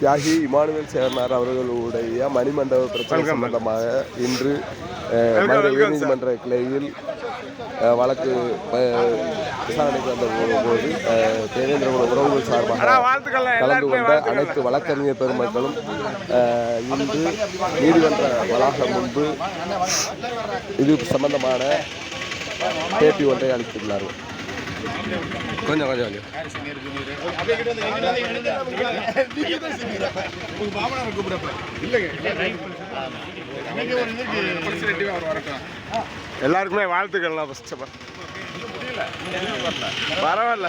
தியாகி இமானுவேல் சேர்னார் அவர்களுடைய மணிமண்டப பிரச்சனை சம்பந்தமாக இன்று மதுரை உயர்நீதிமன்ற கிளையில் வழக்கு விசாரணைக்கு வந்த போது தேவேந்திரகுல உறவுகள் சார்பாக கலந்து கொண்ட அனைத்து வழக்கறிஞர் பெருமக்களும் இன்று நீதிமன்ற வளாகம் முன்பு இது சம்பந்தமான பேட்டி ஒன்றை அளித்துள்ளார்கள். கொஞ்சம் கொஞ்சம் கொஞ்சம். எல்லாருக்குமே வாழ்த்துக்கள்லாம் ஃபர்ஸ்ட் பரவாயில்ல.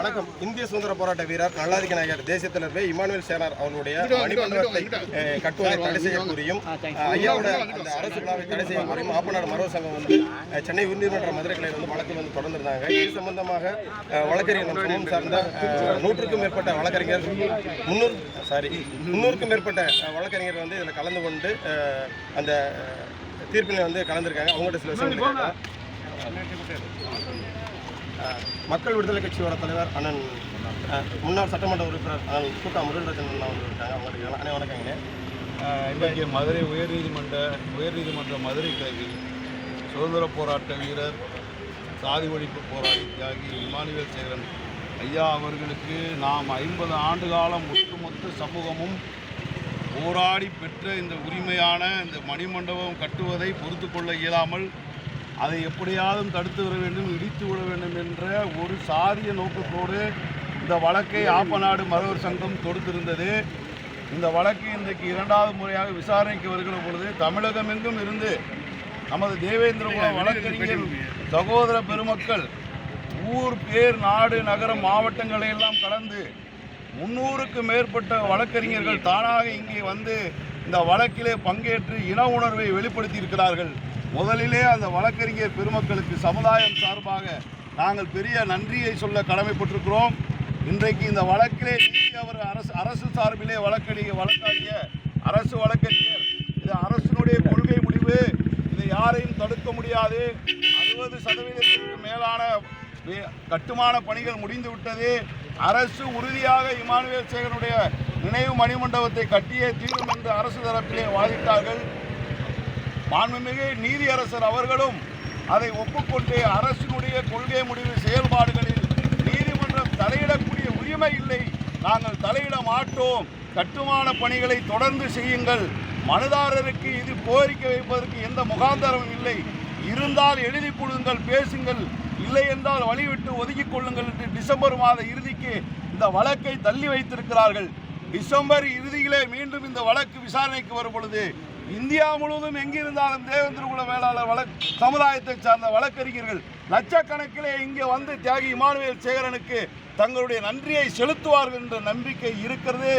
வணக்கம். இந்திய சுதந்திர போராட்ட வீரர் நல்லாதிக்க நாயகர் தேசிய தலைவர் இமானுவேல் சேனார் அவர்களுடைய மணிமண்டபத்தை அஹ், கட்டுவதை தடை செய்ய கோரியும் அஹ், ஐயாவோட அந்த அரசு விழாவை தடை செய்ய கோரியும் ஆப்பநாடு மரபு சங்கம் வந்து சென்னை உயர்நீதிமன்ற மதுரை கிளையில் வந்து வழக்கு வந்து தொடர்ந்திருந்தாங்க. இது சம்பந்தமாக வழக்கறிஞர் சமூகம் சார்ந்த நூற்றுக்கும் மேற்பட்ட வழக்கறிஞர் முன்னூறு சாரி முன்னூறுக்கும் மேற்பட்ட வழக்கறிஞர் வந்து இதில் கலந்து கொண்டு அந்த அஹ், தீர்ப்பில் வந்து கலந்துருக்காங்க. அவங்கள்ட்ட சில. அஹ், மக்கள் விடுதலை கட்சியோட தலைவர் அண்ணன் முன்னாள் சட்டமன்ற உறுப்பினர் அண்ணன் கூட்டா முருகராஜன் அண்ணா வந்து இருக்காங்க. அவங்களுக்கு அண்ணே வணக்கங்க. இன்றைக்கு மதுரை உயர்நீதிமன்ற உயர்நீதிமன்ற மதுரை கிளையில் சுதந்திர போராட்ட வீரர் சாதி ஒழிப்பு போராளி தியாகி இமானுவேல் சேகரன் ஐயா அவர்களுக்கு நாம் ஐம்பது ஆண்டு காலம் ஒட்டுமொத்த சமூகமும் போராடி பெற்ற இந்த உரிமையான இந்த மணிமண்டபம் கட்டுவதை பொறுத்து கொள்ள இயலாமல் அதை எப்படியாவது தடுத்து வர வேண்டும் இடித்து விட வேண்டும் என்ற ஒரு சாதிய நோக்கத்தோடு இந்த வழக்கை ஆப்பநாடு மரவர் சங்கம் தொடுத்திருந்தது. இந்த வழக்கு இன்றைக்கு இரண்டாவது முறையாக விசாரணைக்கு வருகிற பொழுது தமிழகமெங்கும் இருந்து நமது தேவேந்திரகுல வழக்கறிஞர் சகோதர பெருமக்கள் ஊர் பேர் நாடு நகரம் மாவட்டங்களை எல்லாம் கடந்து முன்னூறுக்கு மேற்பட்ட வழக்கறிஞர்கள் தானாக இங்கே வந்து இந்த வழக்கிலே பங்கேற்று இன உணர்வை வெளிப்படுத்தி இருக்கிறார்கள் முதலிலே அந்த வழக்கறிஞர் பெருமக்களுக்கு சமுதாயம் சார்பாக நாங்கள் பெரிய நன்றியை சொல்ல கடமைப்பட்டிருக்கிறோம். இன்றைக்கு இந்த வழக்கிலே நீதி அவர் அரசு அரசு சார்பிலே வழக்கறிஞர் வழக்காடிய அரசு வழக்கறிஞர். இது அரசினுடைய கொள்கை முடிவு. இதை யாரையும் தடுக்க முடியாது. அறுபது சதவீதத்திற்கு மேலான கட்டுமான பணிகள் முடிந்து விட்டது அரசு உறுதியாக இமானுவேல் சேகருடைய நினைவு மணிமண்டபத்தை கட்டியே தீரும் என்று அரசு தரப்பிலே வாதிட்டார்கள். மாண்புமிகு நீதியரசர் அவர்களும் அதை ஒப்புக்கொண்டு அரசினுடைய கொள்கை முடிவு செயல்பாடுகளில் நீதிமன்றம் தலையிடக்கூடிய உரிமை இல்லை. நாங்கள் தலையிட மாட்டோம். கட்டுமான பணிகளை தொடர்ந்து செய்யுங்கள். மனுதாரருக்கு இது கோரிக்கை வைப்பதற்கு எந்த முகாந்தரமும் இல்லை. இருந்தால் எழுதி கொடுங்கள் பேசுங்கள். இல்லை என்றால் வழிவிட்டு ஒதுக்கிக் கொள்ளுங்கள் என்று டிசம்பர் மாத இறுதிக்கு இந்த வழக்கை தள்ளி வைத்திருக்கிறார்கள். டிசம்பர் இறுதியிலே மீண்டும் இந்த வழக்கு விசாரணைக்கு வரும் பொழுது இந்தியா முழுவதும் எங்கிருந்தாலும் தேவேந்திர குல வேளாளர் வழ சமுதாயத்தை சார்ந்த வழக்கறிஞர்கள் லட்சக்கணக்கிலே இங்கே வந்து தியாகி இமானுவேல் சேகரனுக்கு தங்களுடைய நன்றியை செலுத்துவார்கள் என்ற நம்பிக்கை இருக்கிறது.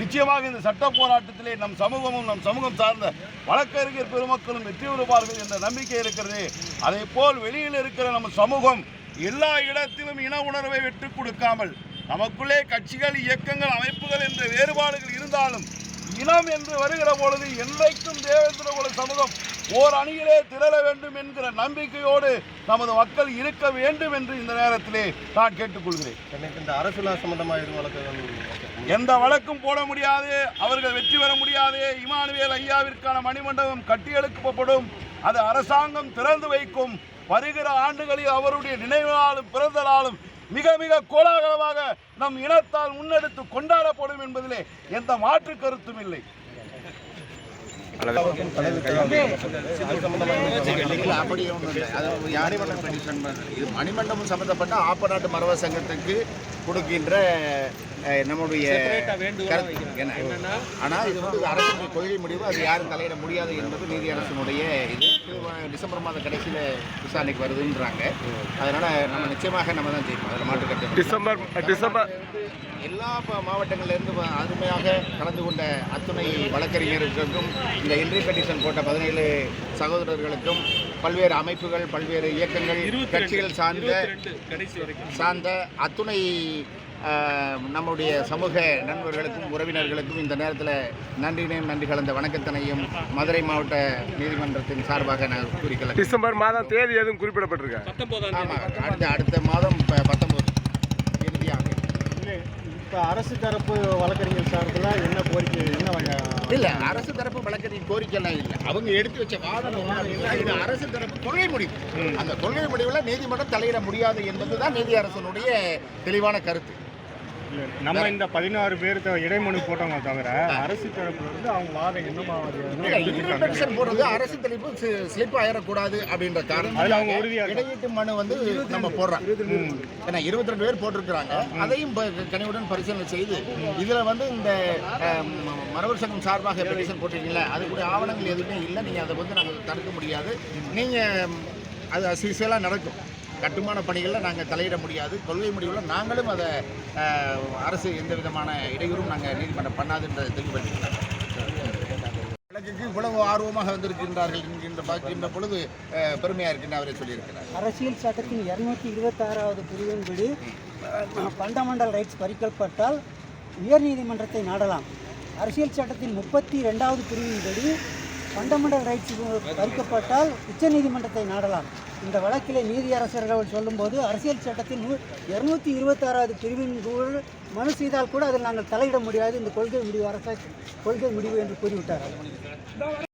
நிச்சயமாக இந்த சட்ட போராட்டத்திலே நம் சமூகமும் நம் சமூகம் சார்ந்த வழக்கறிஞர் பெருமக்களும் வெற்றி பெறுவார்கள் என்ற நம்பிக்கை இருக்கிறது. அதே போல் வெளியில் இருக்கிற நம்ம சமூகம் எல்லா இடத்திலும் இன உணர்வை விட்டுக் கொடுக்காமல் நமக்குள்ளே கட்சிகள் இயக்கங்கள் அமைப்புகள் என்ற வேறுபாடுகள் இருந்தாலும் இனம் என்று வருகிற பொழுது என்றைக்கும் தேவேந்திர குல சமூகம் ஓர் அணியிலே திரள வேண்டும் என்கிற நம்பிக்கையோடு நமது மக்கள் இருக்க வேண்டும் என்று இந்த நேரத்திலே நான் கேட்டுக்கொள்கிறேன். எனக்கு இந்த அரசு விழா சம்பந்தமாக எதுவும் வழக்கு எந்த வழக்கும் போட முடியாது அவர்கள் வெற்றி பெற முடியாது. இமானுவேல் ஐயாவிற்கான மணிமண்டபம் கட்டியெழுப்பப்படும் அது அரசாங்கம் திறந்து வைக்கும். வருகிற ஆண்டுகளில் அவருடைய நினைவு நாளும் பிறந்த நாளும் மிக மிக கோலாகலமாக நம் இனத்தால் முன்னெடுத்து கொண்டாடப்படும் என்பதிலே எந்த மாற்று கருத்தும் இல்லை. அப்படி மணிமண்டபம் சம்பந்தப்பட்ட ஆப்பநாட்டு மரவ சங்கத்துக்கு கொடுக்கின்ற நம்முடைய கருத்து என்ன? ஆனால் இது வந்து அரசுடைய கொள்கை முடிவு அது யாரும் தலையிட முடியாது என்பது நீதி அரசனுடைய இது. டிசம்பர் மாத கடைசியில் விசாரணைக்கு வருதுன்றாங்க. அதனால நம்ம நிச்சயமாக நம்ம தான் ஜெயிப்போம். அதில் மாட்டு கட்டு டிசம்பர் டிசம்பர். எல்லா மாவட்டங்கள்லேருந்து அருமையாக கலந்து கொண்ட அத்துணை வழக்கறிஞர்களுக்கும் இந்த என்ட்ரி பெட்டிஷன் போட்ட பதினேழு சகோதரர்களுக்கும் பல்வேறு அமைப்புகள் பல்வேறு இயக்கங்கள் கட்சிகள் சார்ந்த சார்ந்த அத்துணை நம்முடைய சமூக நண்பர்களுக்கும் உறவினர்களுக்கும் இந்த நேரத்தில் நன்றினையும் நன்றி கலந்த வணக்கத்தினையும் மதுரை மாவட்ட நீதிமன்றத்தின் சார்பாக நான் குறிக்கலாம் டிசம்பர் மாதம் தேதி எதுவும் குறிப்பிடப்பட்டிருக்கா? ஆமாம் அடுத்த அடுத்த மாதம் ப- பத்தொன்பது இறுதியாக இப்போ அரசு தரப்பு வழக்கறிஞர் சார்பில் என்ன கோரிக்கை என்ன இல்ல அரசு தரப்பு வழக்கறிஞர் கோரிக்கைலாம் இல்லை. அவங்க எடுத்து வச்ச வாதம் இது அரசு தரப்பு கொள்கை முடிவு. அந்த கொள்கை முடிவில் நீதிமன்றம் தலையிட முடியாது என்பதுதான் நீதி அரசனுடைய தெளிவான கருத்து. நம்ம இந்த பதினாறு பேர் த- இடைமனு போட்டவங்க தவிர அரசு தரப்புல இருந்து அவங்க வாதம் என்னமா போடுறது அரசு தெளிப்பு ஸ்லிப் ஆயிடக்கூடாது அப்படின்ற அதுல அவங்க உறுதியா காரணம் இடையீட்டு மனு வந்து நம்ம போடுறோம். ஏன்னா இருபத்தி ரெண்டு பேர் போட்டிருக்கிறாங்க. அதையும் கனிவுடன் பரிசீலனை செய்து இதுல வந்து இந்த அஹ், ம- மரபர் சங்கம் சார்பாக பெட்டிஷன் போட்டிருக்கீங்களா அதுக்குரிய ஆவணங்கள் எதுவுமே இல்லை. நீங்க அதை வந்து நாங்கள் தடுக்க முடியாது. நீங்க ம், அது அசிசியலாக நடக்கும். கட்டுமான பணிகளில் நாங்கள் தலையிட முடியாது. கொள்கை முடிவில் நாங்களும் அதை அரசு எந்த விதமான இடையூறும் நாங்கள் நீதிமன்றம் பண்ணாதுன்றதை தெளிவுபடுத்திக்கிறோம் வழக்குக்கு இவ்வளவு ஆர்வமாக வந்திருக்கின்றார்கள் என்கின்ற பார்க்கின்ற பொழுது பெருமையாக பெருமையா இருக்குன்னு அவரே சொல்லியிருக்கிறார். அரசியல் சட்டத்தின் இருநூத்தி இருபத்தாறாவது பிரிவின்படி ஃபண்டமெண்டல் ரைட்ஸ் பறிக்கப்பட்டால் உயர்நீதிமன்றத்தை நாடலாம். அரசியல் சட்டத்தின் முப்பத்தி ரெண்டாவது பிரிவின்படி ஃபண்டமெண்டல் ரைட்ஸ் பறிக்கப்பட்டால் உச்சநீதிமன்றத்தை நாடலாம். இந்த வழக்கிலே நீதியரசர்கள் சொல்லும்போது அரசியல் சட்டத்தின் நூ இருநூத்தி இருபத்தாறாவது பிரிவின் கீழ் மனு செய்தால் கூட அதில் நாங்கள் தலையிட முடியாது. இந்த கொள்கை முடிவு அரச கொள்கை முடிவு என்று கூறிவிட்டார்